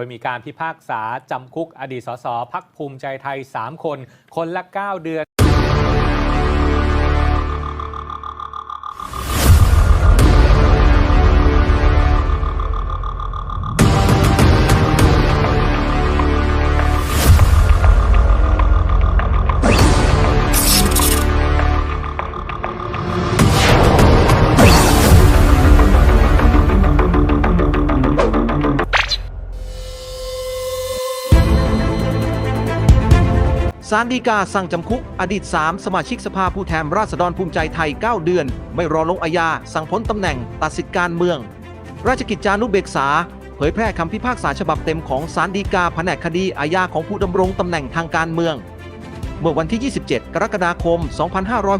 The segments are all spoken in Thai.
โดยมีการพิพากษาจำคุกอดีตสสพักภูมิใจไทย 3 คน คนละ 9 เดือน สารดีกาสั่งจำคุก อดีต 3 สมาชิกสภาผู้แทนราษฎรภูมิใจไทย 9 เดือน ไม่รอลงอาญา สั่งพ้นตำแหน่ง ตัดสิทธิการเมือง ราชกิจจานุเบกษา เผยแพร่คำพิพากษาฉบับเต็มของสารดีกาแผนกคดีอาญาของผู้ดำรงตำแหน่งทางการเมือง เมื่อวันที่ 27 กรกฎาคม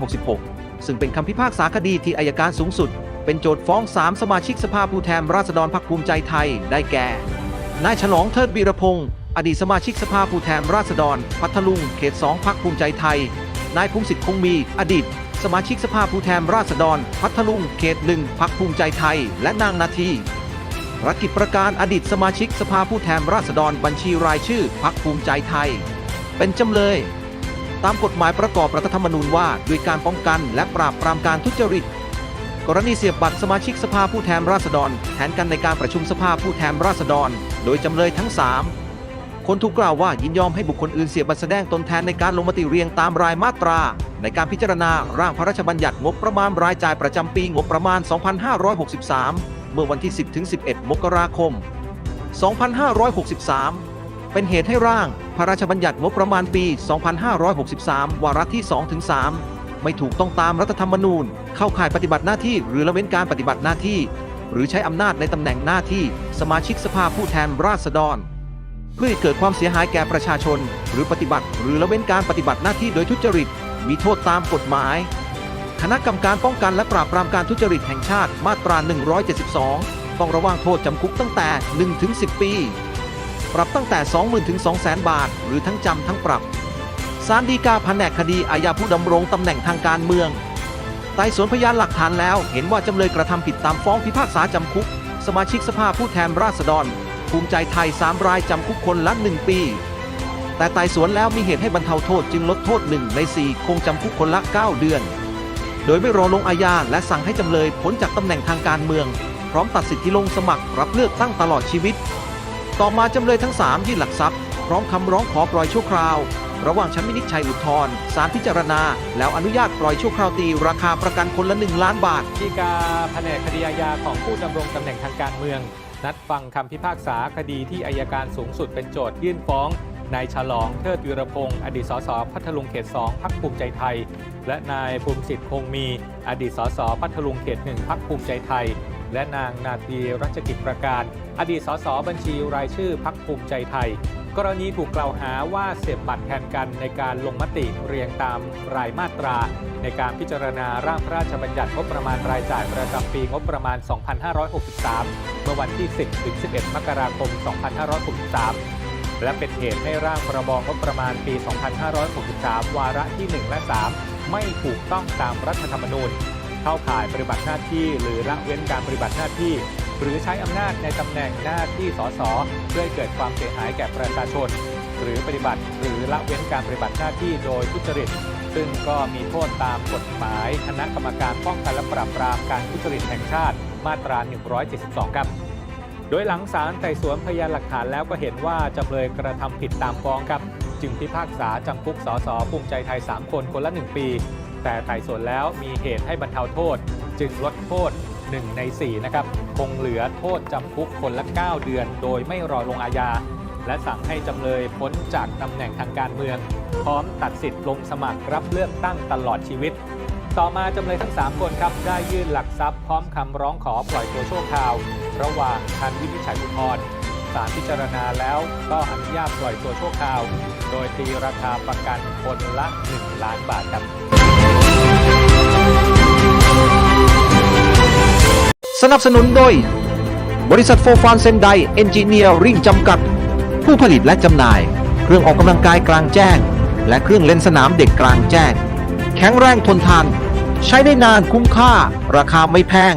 2566 ซึ่งเป็นคำพิพากษาคดีที่อายการสูงสุด เป็นโจทย์ฟ้อง 3 สมาชิกสภาผู้แทนราษฎรพรรคภูมิใจไทย ได้แก่ นายฉลองเทิดวีรพงศ์ อดีตสมาชิกสภาผู้แทนราษฎร พัทลุง เขต 2พักภูมิใจไทย นายพงศิษฐ์คงมี อดีต สมาชิกสภาผู้แทนราษฎร พัทลุง เขตหนึ่งพักภูมิใจไทย และนางนาทีรักิจประการอดีตสมาชิกสภาผู้แทนราษฎรบัญชีรายชื่อพักภูมิใจไทย เป็นจำเลย ตามกฎหมายประกอบรัฐธรรมนูญว่าด้วยการป้องกันและปราบปรามการทุจริต กรณีเสียบบัตรสมาชิกสภาผู้แทนราษฎรแทนกันในการประชุมสภาผู้แทนราษฎร โดยจำเลยทั้ง 3 คนถูกกล่าวว่ายินยอมให้บุคคลอื่นเสียบัตรแสดงตนแทนในการลงมติเรียงตามรายมาตรา ในการพิจารณาร่างพระราชบัญญัติงบประมาณรายจ่ายประจำปีงบประมาณ 2563 เมื่อวันที่ 10-11 มกราคม 2563 เป็นเหตุให้ร่างพระราชบัญญัติงบประมาณปี 2563 วาระที่2-3ไม่ถูกต้องตามรัฐธรรมนูญ เข้าข่ายปฏิบัติหน้าที่หรือละเว้นการปฏิบัติหน้าที่ หรือใช้อำนาจในตำแหน่งหน้าที่สมาชิกสภาผู้แทนราษฎร เพื่อให้เกิดความเสียหายแก่ประชาชน หรือปฏิบัติ หรือละเว้นการปฏิบัติหน้าที่โดยทุจริต มีโทษตามกฎหมาย คณะกรรมการป้องกันและปราบปรามการทุจริตแห่งชาติมาตรา 172 ต้องระวางโทษจำคุกตั้งแต่ 1-10 ปี ปรับตั้งแต่ 20,000ถึง200,000 บาท หรือทั้งจำทั้งปรับศาลฎีกาแผนกคดีอาญาผู้ดำรงตำแหน่งทางการเมืองไต่สวนพยานหลักฐานแล้ว เห็นว่าจำเลยกระทำผิดตามฟ้องพิพากษาจำคุก สมาชิกสภาผู้แทนราษฎร ภูมิใจไทย 3 รายจำคุกคนละ1ปี แต่ไต่สวนแล้วมีเหตุให้บรรเทาโทษจึงลดโทษ1ใน 4 คงจำคุกคนละ 9 เดือน โดยไม่รอลงอาญาและสั่งให้จำเลยพ้นจากตำแหน่งทางการเมือง พร้อมตัดสิทธิลงสมัครรับเลือกตั้งตลอดชีวิต ต่อมาจำเลยทั้ง 3 ยื่นหลักทรัพย์ พร้อมคำร้องขอปล่อยชั่วคราว ระหว่างชั้นวินิจฉัยอุทธรณ์ศาลพิจารณา แล้วอนุญาตปล่อยชั่วคราวตีราคาประกันคนละ 1 ล้านบาทฎีกาแผนกคดีอาญาของผู้ดำรงตำแหน่งทางการเมือง นัดฟังคำพิพากษาคดีที่อายการสูงสุดเป็นโจทยื่นฟ้องนายฉลองเทิดวีรพงศ์อดีตสสพัทลุงเขต 2 พักภูมิใจไทย และนายภูมิสิทธิ์คงมี อดีตสสพัทลุงเขต 1 พักภูมิใจไทย และนางนาทีรัชกิจประการ อดีตสสบัญชีรายชื่อพักภูมิใจไทย กรณีถูกกล่าวหาว่าเสียบบัตรแทนกันในการลงมติเรียงตามรายมาตรา ในการพิจารณาร่างพระราชบัญญัติงบประมาณรายจ่ายประจำปีงบประมาณ 2563 เมื่อวันที่ 10 ถึง 11 มกราคม 2563และเป็นเหตุให้ร่างพรบงบประมาณปี 2563 วาระที่ 1 และ 3 ไม่ถูกต้องตามรัฐธรรมนูญ เข้าข่ายปฏิบัติหน้าที่ หรือละเว้นการปฏิบัติหน้าที่ หรือใช้อำนาจในตำแหน่งหน้าที่สสเพื่อเกิดความเสียหายแก่ประชาชน หรือปฏิบัติ หรือละเว้นการปฏิบัติหน้าที่โดยทุจริต ซึ่งก็มีโทษตามกฎหมายคณะกรรมการป้องกันและปราบปรามการทุจริตแห่งชาติมาตรา 172 ครับ โดยหลังศาลไต่สวนพยานหลักฐานแล้วก็เห็นว่าจำเลยกระทำผิดตามฟ้องครับ จึงพิพากษาจำคุกสสภูมิใจไทย 3 คนคนละ 1 ปี แต่ไต่สวนแล้วมีเหตุให้บรรเทาโทษ จึงลดโทษ 1 ใน 4 นะครับ คงเหลือโทษจำคุกคนละ 9 เดือน โดยไม่รอลงอาญา และสั่งให้จำเลยพ้นจากตำแหน่งทางการเมือง พร้อมตัดสิทธิ์ลงสมัครรับเลือกตั้งตลอดชีวิต ต่อมาจำเลยทั้ง 3 คนครับ ได้ยื่นหลักทรัพย์พร้อมคำร้องขอปล่อยตัวชั่วคราว ระหว่างทันวินิจฉัยอุทธรณ์ศาลพิจารณาแล้วก็อนุญาตปล่อยตัวชั่วคราว โดยตีราคาประกันคนละ 1 ล้านบาทครับ สนับสนุนโดย บริษัทโฟฟานเซนไดเอนจิเนียริ่งจำกัด ผู้ผลิตและจำหน่าย เครื่องออกกำลังกายกลางแจ้ง และเครื่องเล่นสนามเด็กกลางแจ้ง แข็งแรงทนทาน ใช้ได้นานคุ้มค่า ราคาไม่แพง